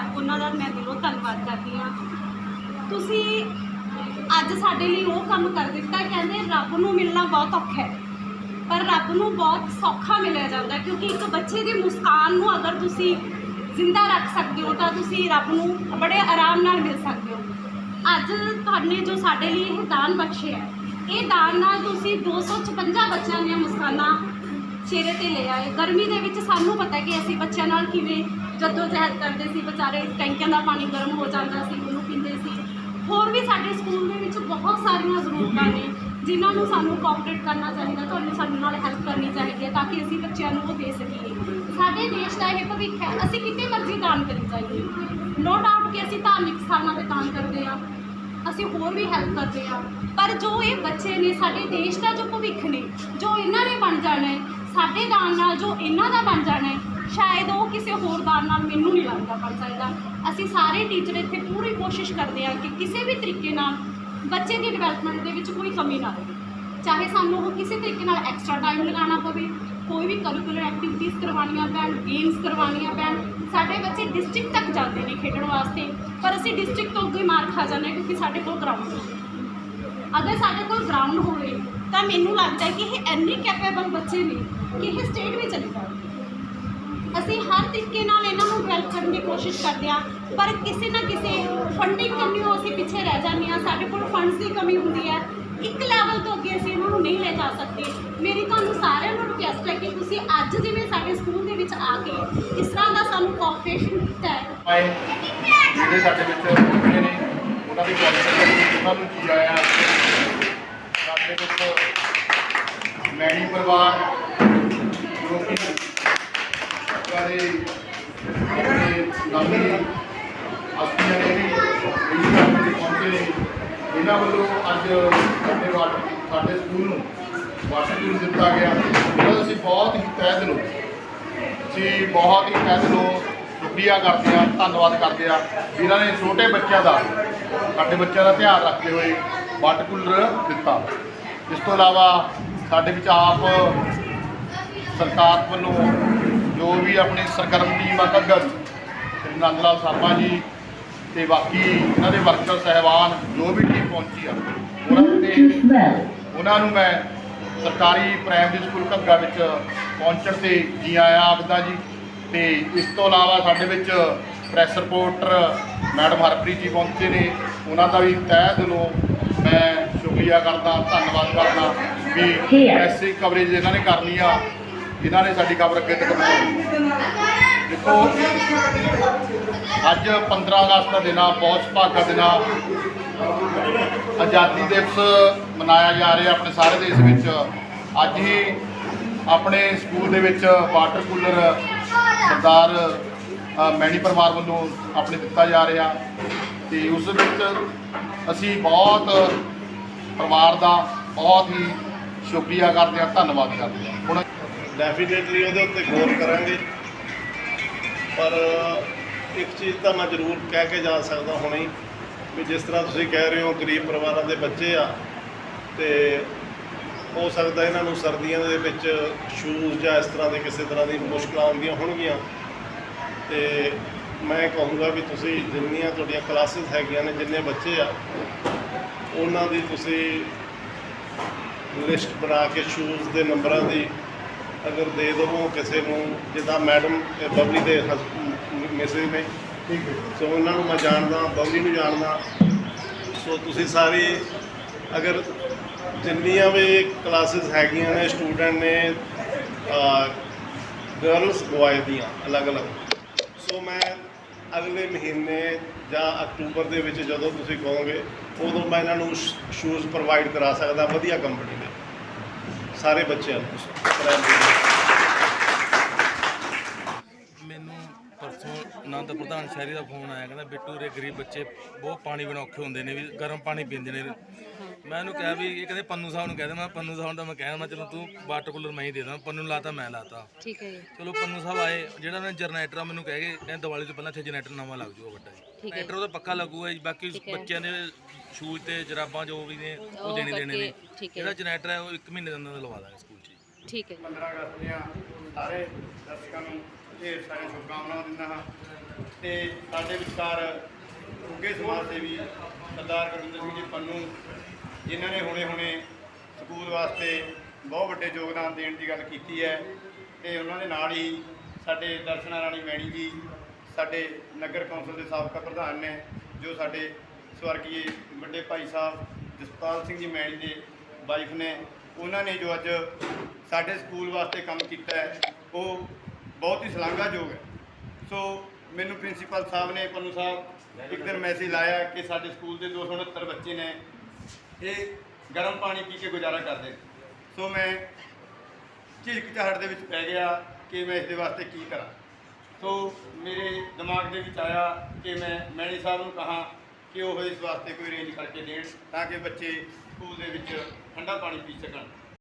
ਹੈ ਉਹਨਾਂ ਦਾ ਮੈਂ ਦਿਲੋਂ ਧੰਨਵਾਦ ਕਰਦੀ ਹਾਂ। ਤੁਸੀਂ ਅੱਜ ਸਾਡੇ ਲਈ ਉਹ ਕੰਮ ਕਰ ਦਿੱਤਾ ਕਹਿੰਦੇ ਰੱਬ ਨੂੰ ਮਿਲਣਾ ਬਹੁਤ ਔਖਾ ਹੈ। ਪਰ ਰੱਬ ਨੂੰ ਬਹੁਤ ਸੌਖਾ ਮਿਲਿਆ ਜਾਂਦਾ ਕਿਉਂਕਿ ਇੱਕ ਬੱਚੇ ਦੀ ਮੁਸਕਾਨ ਨੂੰ ਅਗਰ ਤੁਸੀਂ ਜ਼ਿੰਦਾ ਰੱਖ ਸਕਦੇ ਹੋ ਤਾਂ ਤੁਸੀਂ ਰੱਬ ਨੂੰ ਬੜੇ ਆਰਾਮ ਨਾਲ ਮਿਲ ਸਕਦੇ ਹੋ। ਅੱਜ ਤੁਹਾਨੇ ਜੋ ਸਾਡੇ ਲਈ ਇਹ ਦਾਨ ਬਖਸ਼ਿਆ ਹੈ, ਇਹ ਦਾਨ ਨਾਲ ਤੁਸੀਂ 256 ਬੱਚਿਆਂ ਦੀਆਂ ਮੁਸਕਾਨਾਂ ਚਿਹਰੇ ਤੇ ਲੈ ਆਏ। ਗਰਮੀ ਦੇ ਵਿੱਚ ਸਾਨੂੰ ਪਤਾ ਕਿ ਅਸੀਂ ਬੱਚਿਆਂ ਨਾਲ ਕਿਵੇਂ ਜਦੋਂ ਜਹਿਦ ਕਰਦੇ ਸੀ, ਵਿਚਾਰੇ ਟੈਂਕੀਆਂ ਦਾ ਪਾਣੀ ਗਰਮ ਹੋ ਜਾਂਦਾ ਸੀ, ਉਹਨੂੰ ਪੀਂਦੇ ਸੀ। ਹੋਰ ਵੀ ਸਾਡੇ ਸਕੂਲ ਦੇ ਵਿੱਚ ਬਹੁਤ ਸਾਰੀਆਂ ਜ਼ਰੂਰਤਾਂ ਨੇ, ਜਿਨ੍ਹਾਂ ਨੂੰ ਸਾਨੂੰ ਕੋਆਪਰੇਟ ਕਰਨਾ ਚਾਹੀਦਾ, ਤੁਹਾਨੂੰ ਸਾਡੇ ਨਾਲ ਹੈਲਪ ਕਰਨੀ ਚਾਹੀਦੀ ਹੈ, ਤਾਂ ਕਿ ਅਸੀਂ ਬੱਚਿਆਂ ਨੂੰ ਉਹ ਦੇ ਸਕੀਏ। ਸਾਡੇ ਦੇਸ਼ ਦਾ ਇਹ ਭਵਿੱਖ ਹੈ, ਅਸੀਂ ਕਿਤੇ ਮਰਜ਼ੀ ਦਾਨ ਕਰੀ ਜਾਈਏ। ਨੋ ਡਾਊਟ ਕਿ ਅਸੀਂ ਧਾਰਮਿਕ ਸਥਾਨਾਂ ਤੇ ਦਾਨ ਕਰਦੇ ਹਾਂ, ਅਸੀਂ ਹੋਰ ਵੀ ਹੈਲਪ ਕਰਦੇ ਹਾਂ। ਪਰ ਜੋ ਇਹ ਬੱਚੇ ਨੇ, ਸਾਡੇ ਦੇਸ਼ ਦਾ ਜੋ ਭਵਿੱਖ ਨੇ, ਜੋ ਇਹਨਾਂ ਨੇ ਬਣ ਜਾਣਾ ਹੈ, ਸਾਡੇ ਦਾਨ ਨਾਲ ਜੋ ਇਹਨਾਂ ਦਾ ਬਣ ਜਾਣਾ ਹੈ ਸ਼ਾਇਦ ਉਹ ਕਿਸੇ ਹੋਰ ਦਾਨ ਨਾਲ ਮੈਨੂੰ ਨਹੀਂ ਲੱਗਦਾ ਬਣ ਸਕਦਾ। ਅਸੀਂ ਸਾਰੇ ਟੀਚਰ ਇੱਥੇ ਪੂਰੀ ਕੋਸ਼ਿਸ਼ ਕਰਦੇ ਹਾਂ ਕਿ ਕਿਸੇ ਵੀ ਤਰੀਕੇ ਨਾਲ ਬੱਚੇ ਦੀ ਡਿਵੈਲਪਮੈਂਟ ਦੇ ਵਿੱਚ ਕੋਈ ਕਮੀ ਨਾ ਰਹੇ। ਚਾਹੇ ਸਾਨੂੰ ਉਹ ਕਿਸੇ ਤਰੀਕੇ ਨਾਲ ਐਕਸਟਰਾ ਟਾਈਮ ਲਗਾਉਣਾ ਪਵੇ, ਕੋਈ ਵੀ ਕਰਿਕੂਲਰ ਐਕਟੀਵਿਟੀਜ਼ ਕਰਵਾਉਣੀਆਂ ਪੈਣ ਗੇਮਸ ਕਰਵਾਉਣੀਆਂ ਪੈਣ, ਸਾਡੇ ਬੱਚੇ ਡਿਸਟ੍ਰਿਕਟ ਤੱਕ ਜਾਂਦੇ ਨੇ ਖੇਡਣ ਵਾਸਤੇ। ਪਰ ਅਸੀਂ ਡਿਸਟ੍ਰਿਕਟ ਤੋਂ ਅੱਗੇ ਮਾਰ ਖਾ ਜਾਂਦੇ ਹਾਂ ਕਿਉਂਕਿ ਸਾਡੇ ਕੋਲ ਗਰਾਊਂਡ ਨਹੀਂ। ਅਗਰ ਸਾਡੇ ਕੋਲ ਗਰਾਊਂਡ ਹੋਵੇ, ਤਾਂ ਮੈਨੂੰ ਲੱਗਦਾ ਕਿ ਇਹ ਇੰਨੇ ਕੈਪੇਬਲ ਬੱਚੇ ਨੇ ਕਿ ਇਹ ਸਟੇਟ ਵੀ ਚਲੇ ਜਾਣਗੇ ਅਸੀਂ ਹਰ ਤਰੀਕੇ ਨਾਲ ਇਹਨਾਂ ਨੂੰ ਡਿਵੈਲਪ ਕਰਨ ਦੀ ਕੋਸ਼ਿਸ਼ ਕਰਦੇ ਹਾਂ, ਪਰ ਕਿਸੇ ਨਾ ਕਿਸੇ ਫੰਡਿੰਗ ਕਮੀਓ ਅਸੀਂ ਪਿੱਛੇ ਰਹਿ ਜਾਂਦੇ ਹਾਂ, ਸਾਡੇ ਕੋਲ ਫੰਡਸ ਦੀ ਕਮੀ ਹੁੰਦੀ ਹੈ। ਇੱਕ ਲੈਵਲ ਤੋਂ ਅੱਗੇ ਅਸੀਂ ਇਹਨਾਂ ਨੂੰ ਨਹੀਂ ਲੈ ਜਾ ਸਕਦੇ। ਮੇਰੀ ਤੁਹਾਨੂੰ ਸਾਰਿਆਂ ਨੂੰ ਰਿਕੁਐਸਟ ਹੈ ਕਿ ਤੁਸੀਂ ਅੱਜ ਜਿਵੇਂ ਸਾਡੇ ਸਕੂਲ ਦੇ ਵਿੱਚ ਆ ਕੇ ਇਸ ਤਰ੍ਹਾਂ ਦਾ ਸਾਨੂੰ ਕੋਆਪਰੇਸ਼ਨ ਕੀਤਾ ਹੈ। ਜਿਹੜੇ ਸਾਡੇ ਵਿੱਚ ਪਹੁੰਚੇ ਨੇ, ਉਹਨਾਂ ਦੀ ਕੁਆਲੀਫਿਕੇਸ਼ਨ ਉਹਨਾਂ ਨੂੰ ਕੀ ਆਇਆ? ਸਾਡੇ ਵਿੱਚ ਮੈਣੀ ਪਰਿਵਾਰ ਆਪਣੇ ਨਾਮੀ ਨੇ ਵੀ ਇਸ ਪਹੁੰਚੇ ਨੇ। ਇਹਨਾਂ ਵੱਲੋਂ ਅੱਜ ਸਾਡੇ ਵਾਟ ਸਾਡੇ ਸਕੂਲ ਨੂੰ ਵਾਟਰ ਕੂਲਰ ਦਿੱਤਾ ਗਿਆ। ਉਹਨਾਂ ਦਾ ਅਸੀਂ ਬਹੁਤ ਹੀ ਤਹਿ ਦਿਲੋਂ, ਅਸੀਂ ਬਹੁਤ ਹੀ ਕਹਿ ਦਿਲੋਂ ਸ਼ੁਕਰੀਆ ਕਰਦੇ ਹਾਂ, ਧੰਨਵਾਦ ਕਰਦੇ ਹਾਂ ਜਿਨ੍ਹਾਂ ਨੇ ਛੋਟੇ ਬੱਚਿਆਂ ਦਾ, ਸਾਡੇ ਬੱਚਿਆਂ ਦਾ ਧਿਆਨ ਰੱਖਦੇ ਹੋਏ ਵਾਟਰ ਕੂਲਰ ਦਿੱਤਾ। ਇਸ ਤੋਂ ਇਲਾਵਾ ਸਾਡੇ ਵਿੱਚ ਆਪ ਸਰਕਾਰ ਵੱਲੋਂ ਜੋ ਵੀ ਆਪਣੀ ਸਰਗਰਮ ਟੀਮ ਆ ਕੱਗਰ ਨੰਦ ਲਾਲ ਸ਼ਰਮਾ ਜੀ ਤੇ ਬਾਕੀ ਇਹਨਾਂ ਦੇ ਵਰਕਰ ਸਹਿਬਾਨ ਜੋ ਵੀ ਟੀਮ ਪਹੁੰਚੀ ਆ ਉਹਨਾਂ ਤੇ ਉਹਨਾਂ ਨੂੰ ਮੈਂ ਸਰਕਾਰੀ ਪ੍ਰਾਇਮਰੀ ਸਕੂਲ ਘੱਗਾ ਵਿੱਚ ਪਹੁੰਚਣ ਤੇ ਜੀ ਆਇਆਂ ਆਖਦਾ ਜੀ। ਤੇ ਇਸ ਤੋਂ ਇਲਾਵਾ ਸਾਡੇ ਵਿੱਚ press reporter madam Harpreet ji ਪਹੁੰਚੇ ਨੇ। ਉਹਨਾਂ ਦਾ ਵੀ ਤਹਿ ਦਿਲੋਂ ਮੈਂ ਸ਼ੁਕਰੀਆ ਕਰਦਾ ਧੰਨਵਾਦ ਕਰਦਾ ਵੀ ਐਸੀ ਕਵਰੇਜ ਇਹਨਾਂ ਨੇ ਕਰਨੀ ਆ। ਇਹਨਾਂ ਨੇ ਸਾਡੀ ਖਬਰ ਅੱਗੇ ਤੱਕ ਪਹੁੰਚਾਈ। ਦੇਖੋ ਅੱਜ 15 ਅਗਸਤ ਦਾ ਦਿਨ ਆ ਬਹੁਤ ਸੁਭਾਗਾ ਦਿਨ ਆ। ਆਜ਼ਾਦੀ ਦਿਵਸ ਮਨਾਇਆ ਜਾ ਰਿਹਾ ਆਪਣੇ ਸਾਰੇ ਦੇਸ਼ ਵਿੱਚ। ਅੱਜ ਹੀ ਆਪਣੇ ਸਕੂਲ ਦੇ ਵਿੱਚ ਵਾਟਰ ਕੂਲਰ ਸਰਦਾਰ ਅ, ਮੈਣੀ ਪਰਿਵਾਰ ਵੱਲੋਂ ਆਪਣੇ ਦਿੱਤਾ ਜਾ ਰਿਹਾ। ਤੇ ਉਸ ਵਿੱਚ ਅਸੀਂ ਬਹੁਤ ਪਰਿਵਾਰ ਦਾ ਬਹੁਤ ਹੀ ਸ਼ੁਕਰੀਆ ਕਰਦੇ ਹਾਂ ਧੰਨਵਾਦ ਕਰਦੇ ਹਾਂ। ਹੁਣ ਡੈਫੀਨੇਟਲੀ ਉਹਦੇ ਉੱਤੇ ਗੌਰ ਕਰਾਂਗੇ। ਪਰ ਇੱਕ ਚੀਜ਼ ਤਾਂ ਮੈਂ ਜ਼ਰੂਰ ਕਹਿ ਕੇ ਜਾ ਸਕਦਾ ਹੁਣੇ ਵੀ ਜਿਸ ਤਰ੍ਹਾਂ ਤੁਸੀਂ ਕਹਿ ਰਹੇ ਹੋ ਗਰੀਬ ਪਰਿਵਾਰਾਂ ਦੇ ਬੱਚੇ ਆ ਤੇ ਹੋ ਸਕਦਾ ਇਹਨਾਂ ਨੂੰ ਸਰਦੀਆਂ ਦੇ ਵਿੱਚ ਸ਼ੂਜ਼ ਜਾਂ ਇਸ ਤਰ੍ਹਾਂ ਦੇ ਕਿਸੇ ਤਰ੍ਹਾਂ ਦੀ ਮੁਸ਼ਕਲਾਂ ਆਉਂਦੀਆਂ ਹੋਣਗੀਆਂ। ਤੇ ਮੈਂ ਕਹੂੰਗਾ ਵੀ ਤੁਸੀਂ ਜਿੰਨੀਆਂ ਤੁਹਾਡੀਆਂ ਕਲਾਸਿਸ ਹੈਗੀਆਂ ਨੇ, ਜਿੰਨੇ ਬੱਚੇ ਆ, ਉਹਨਾਂ ਦੀ ਤੁਸੀਂ ਲਿਸਟ ਬਣਾ ਕੇ ਸ਼ੂਜ਼ ਦੇ ਨੰਬਰਾਂ ਦੀ ਅਗਰ ਦੇ ਦੇਵੋ ਕਿਸੇ ਨੂੰ ਜਿੱਦਾਂ ਮੈਡਮ ਬਬਲੀ ਦੇ ਮੈਸੇਜ ਨੇ। ਠੀਕ ਹੈ। ਸੋ ਉਹਨਾਂ ਨੂੰ ਮੈਂ ਜਾਣਦਾ ਬਬਲੀ ਨੂੰ ਜਾਣਦਾ। ਸੋ ਤੁਸੀਂ ਸਾਰੇ ਅਗਰ ਜਿੰਨੀਆਂ ਵੀ ਕਲਾਸਿਸ ਹੈਗੀਆਂ ਨੇ ਸਟੂਡੈਂਟ ਨੇ ਗਰਲਸ ਬॉय ਦੀਆਂ ਅਲੱਗ-ਅਲੱਗ। ਸੋ ਮੈਂ ਅਗਲੇ ਮਹੀਨੇ ਜਾਂ ਅਕਤੂਬਰ ਦੇ ਵਿੱਚ ਜਦੋਂ ਤੁਸੀਂ ਕਹੋਗੇ ਉਦੋਂ ਮੈਂ ਇਹਨਾਂ ਨੂੰ ਸ਼ੂਜ਼ ਪ੍ਰੋਵਾਈਡ ਕਰਾ ਸਕਦਾ ਵਧੀਆ ਕੰਪਨੀ ਸਾਰੇ ਬੱਚਿਆਂ ਨੂੰ ਮੈਨੂੰ ਪਰਸੋਂ ਆਨੰਦ ਪ੍ਰਧਾਨ ਸ਼ਹਿਰੀ ਦਾ ਫੋਨ ਆਇਆ ਕਹਿੰਦਾ ਬਿੱਟੂ ਰੇ ਗਰੀਬ ਬੱਚੇ ਬਹੁਤ ਪਾਣੀ ਬਿਨਾਂ ਔਖੇ ਹੁੰਦੇ ਨੇ ਵੀ ਗਰਮ ਪਾਣੀ ਪੀਂਦੇ ਨੇ ਮੈਂ ਉਹਨੂੰ ਕਿਹਾ ਵੀ ਇਹ ਕਹਿੰਦੇ ਪੰਨੂ ਸਾਹਿਬ ਨੂੰ ਕਹਿੰਦੇ ਮੈਂ ਪੰਨੂ ਸਾਹਿਬ ਦਾ ਮੈਂ ਕਹਿਆ ਮੈਂ ਚਲੋ ਤੂੰ ਵਾਟਰ ਕੂਲਰ ਮੈਂ ਹੀ ਦੇ ਦਾਂ ਪੰਨੂ ਲਾਤਾ ਮੈਂ ਲਾਤਾ। ਠੀਕ ਹੈ ਜੀ। ਚਲੋ ਪੰਨੂ ਸਾਹਿਬ ਆਏ ਜਿਹੜਾ ਉਹਨਾਂ ਜਨਰੇਟਰ ਮੈਨੂੰ ਕਹਿ ਗਏ ਕਹਿੰਦੇ ਦੀਵਾਲੀ ਤੋਂ ਪਹਿਲਾਂ ਇੱਥੇ ਜਨਰੇਟਰ ਨਵਾਂ ਲੱਗ ਜਾਊਗਾ ਵੱਡਾ ਜੀ। ਠੀਕ ਹੈ। ਜਨਰੇਟਰ ਉਹਦਾ ਪੱਕਾ ਲੱਗੂਗਾ ਜੀ ਬਾਕੀ ਠੀਕ ਹੈ। ਬੱਚਿਆਂ ਦੇ ਸ਼ੂਜ਼ ਤੇ ਜਰਾਬਾਂ ਜੋ ਵੀ ਨੇ ਉਹ ਉਹ ਦੇਣੇ ਦੇਣੇ ਨੇ ਕਰਕੇ, ਠੀਕ ਹੈ। ਜਿਹੜਾ ਜਨਰੇਟਰ ਹੈ ਉਹ 1 ਮਹੀਨੇ ਦੇ ਅੰਦਰ ਲਵਾ ਦਾਂਗੇ ਸਕੂਲ 'ਚ ਜੀ। ਠੀਕ ਹੈ 15 ਅਗਸਤ ਦੀਆਂ ਸਾਰੇ ਦਰਸ਼ਕਾਂ ਨੂੰ ਢੇਰ ਸਾਰੀਆਂ ਸ਼ੁਭਕਾਮਨਾਵਾਂ ਦਿੰਦਾ ਹਾਂ ਤੇ ਸਾਡੇ ਵਿਚਕਾਰ ਉੱਗੇ ਸਮਾਜ ਸੇਵੀ ਸਰਦਾਰ ਗੁਰਵਿੰਦਰ ਸਿੰਘ ਜੀ ਪੰਨੂ ਜਿਨ੍ਹਾਂ ਨੇ ਹੁਣੇ-ਹੁਣੇ ਸਕੂਲ ਵਾਸਤੇ ਬਹੁਤ ਵੱਡੇ ਯੋਗਦਾਨ ਦੇਣ ਦੀ ਗੱਲ ਕੀਤੀ ਹੈ ਤੇ ਉਹਨਾਂ ਦੇ ਨਾਲ ਹੀ ਸਾਡੇ ਦਰਸ਼ਨਾ ਰਾਣੀ ਮੈਣੀ ਜੀ ਸਾਡੇ ਨਗਰ ਕੌਂਸਲ ਦੇ ਸਾਬਕਾ ਪ੍ਰਧਾਨ ਨੇ, ਜੋ ਸਾਡੇ ਸਵਰਗੀ ਵੱਡੇ ਭਾਈ ਸਾਹਿਬ ਜਸਪਾਲ ਸਿੰਘ ਜੀ ਮੈਣੀ ਦੇ ਵਾਈਫ ਨੇ, ਉਹਨਾਂ ਨੇ ਜੋ ਅੱਜ ਸਾਡੇ ਸਕੂਲ ਵਾਸਤੇ ਕੰਮ ਕੀਤਾ ਹੈ, ਉਹ ਬਹੁਤ ਹੀ ਸ਼ਲਾਘਾਯੋਗ ਹੈ। ਸੋ ਮੈਨੂੰ ਪ੍ਰਿੰਸੀਪਲ ਸਾਹਿਬ ਨੇ, ਪੰਨੂ ਸਾਹਿਬ, ਇੱਕ ਦਿਨ ਮੈਸੇਜ ਲਾਇਆ ਕਿ ਸਾਡੇ ਸਕੂਲ ਦੇ 269 ਬੱਚੇ ਨੇ, ਇਹ ਗਰਮ ਪਾਣੀ ਪੀ ਕੇ ਗੁਜ਼ਾਰਾ ਕਰਦੇ ਸੋ ਮੈਂ ਝਿਲਕ ਝਾੜ ਦੇ ਵਿੱਚ ਪੈ ਗਿਆ ਕਿ ਮੈਂ ਇਸ ਦੇ ਵਾਸਤੇ ਕੀ ਕਰਾਂ। ਸੋ ਮੇਰੇ ਦਿਮਾਗ ਦੇ ਵਿੱਚ ਆਇਆ ਕਿ ਮੈਂ ਮੈਣੀ ਸਾਹਿਬ ਨੂੰ ਕਹਾਂ ਕਿ ਉਹ ਇਸ ਵਾਸਤੇ ਕੋਈ ਅਰੇਂਜ ਕਰਕੇ ਦੇਣ ਤਾਂ ਕਿ ਬੱਚੇ ਸਕੂਲ ਦੇ ਵਿੱਚ ਠੰਡਾ ਪਾਣੀ ਪੀ ਸਕਣ।